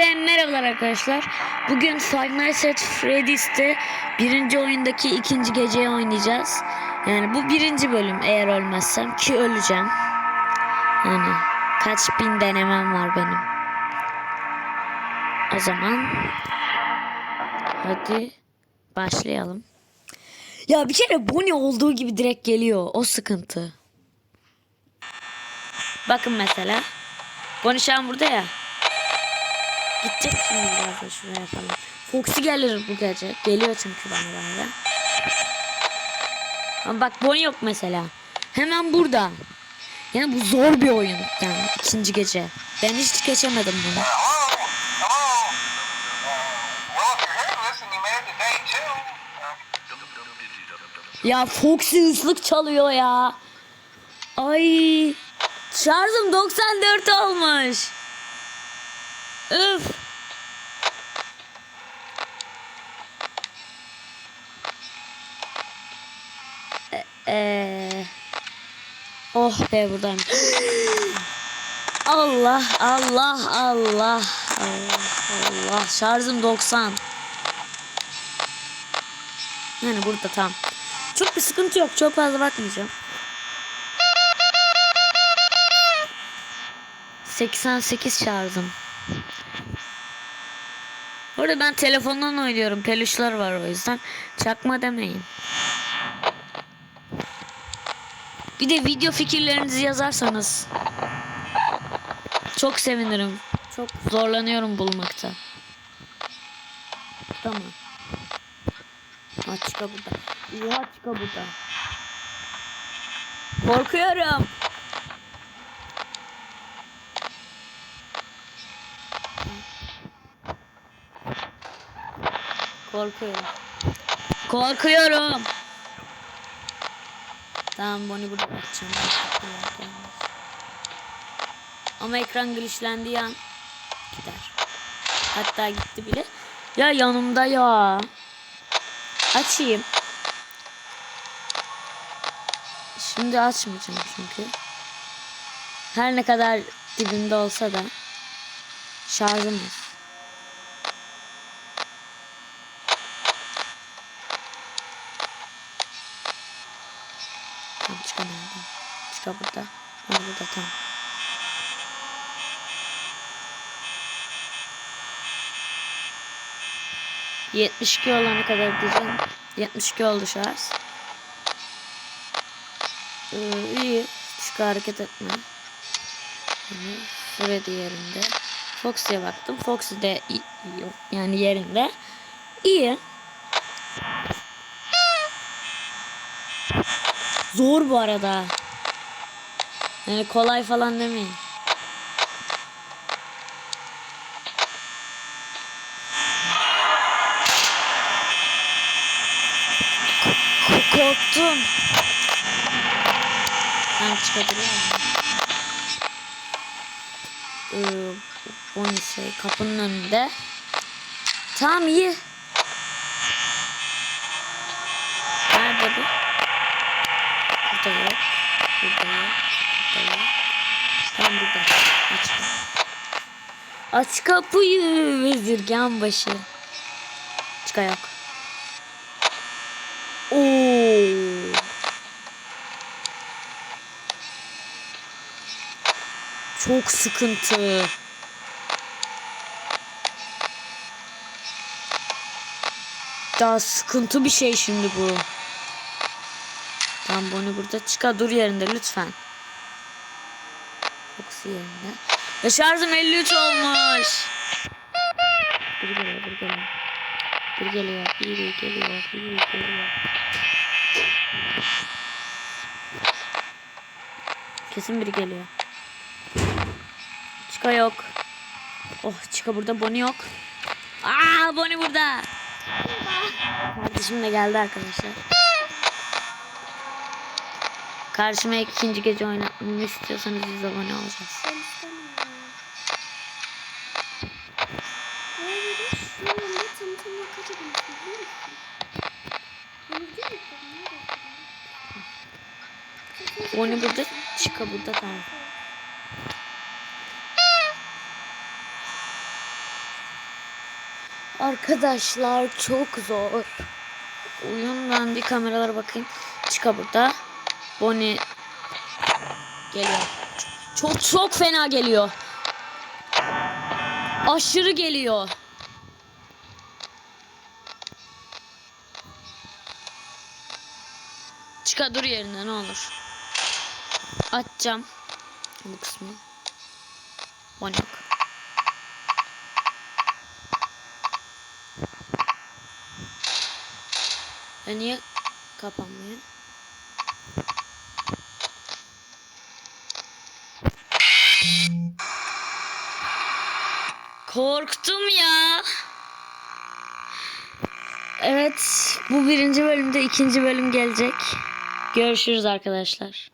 Ve merhabalar arkadaşlar. Bugün Five Nights at Freddy's'te birinci oyundaki ikinci geceyi oynayacağız. Yani bu birinci bölüm eğer ölmezsem ki öleceğim. Yani kaç bin denemem var benim. O zaman hadi başlayalım. Ya bir kere Bonnie olduğu gibi direkt geliyor. O sıkıntı. Bakın mesela. Bonnie şu an burada ya. Gidecek şimdi biraz da şuraya falan. Foxy gelir bu gece. Geliyor çünkü bana bazen. Ama bak Bonnie yok mesela. Hemen burada. Yani bu zor bir oyun. Yani ikinci gece. Ben hiç geçemedim bunu. Ya Foxy ıslık çalıyor ya. Ay. Şarjım 94 olmuş. Üf. E- Eee. Oh be buradayım. Allah Allah Allah Allah Allah şarjım 90. Yani burada tam. Çok bir sıkıntı yok. Çok fazla bakmayacağım. 88 şarjım. Orada ben telefondan oynuyorum. Peluşlar var o yüzden. Çakma demeyin. Bir de video fikirlerinizi yazarsanız çok sevinirim. Çok zorlanıyorum bulmakta. Tamam. Açka burada. Açka burada. Korkuyorum. Korkuyorum. Korkuyorum. Tamam bunu burada bırakacağım. Ama ekran glitchlendiği an gider. Hatta gitti bile. Ya yanımda ya. Açayım. Şimdi açmayacağım çünkü. Her ne kadar dibimde olsa da şarjım az. Tamam çıka nerede? Çıka burada. Ha burada tamam. Yetmiş iki olana kadar diyeceğim. 72 oldu şarj. Ee, iyi. Çıkı hareket etme. Freddy yerinde. Foxy'ye baktım. Foxy de yok. Yani yerinde. İyi. Zor bu arada. Yani kolay falan demeyin. Korktum. Ben çıkabiliyorum. Ee, bu ne şey kapının önünde. Tamam iyi. Nerede bu? Burada yok. Burada yok. Burada yok. Tam burada. Aç kapıyı. Aç kapıyı vezirgen başı. Çıka yok. Oo. Çok sıkıntı. Daha sıkıntı bir şey şimdi bu. Tamam bunu burada çıka dur yerinde lütfen. Foxy yerinde. Ve şarjım 53 olmuş. Biri geliyor, biri geliyor. Biri geliyor, biri geliyor, biri geliyor. Kesin biri geliyor. Çıka yok. Oh çıka burada, Bonnie yok. Aa Bonnie burada. Kardeşim de geldi arkadaşlar. Karşıma ikinci gece oynatmamı istiyorsanız 100 abone olacağız. Bonnie burada, Chica burada tamam. Arkadaşlar çok zor. Oyun ben bir kameralara bakayım. Çıka burada. Bonnie geliyor. Çok çok fena geliyor. Aşırı geliyor. Çıka dur yerine ne olur. Açacağım bu kısmı. Bonnie. E niye kapanmıyor? Korktum ya. Evet, bu birinci bölümde ikinci bölüm gelecek. Görüşürüz arkadaşlar.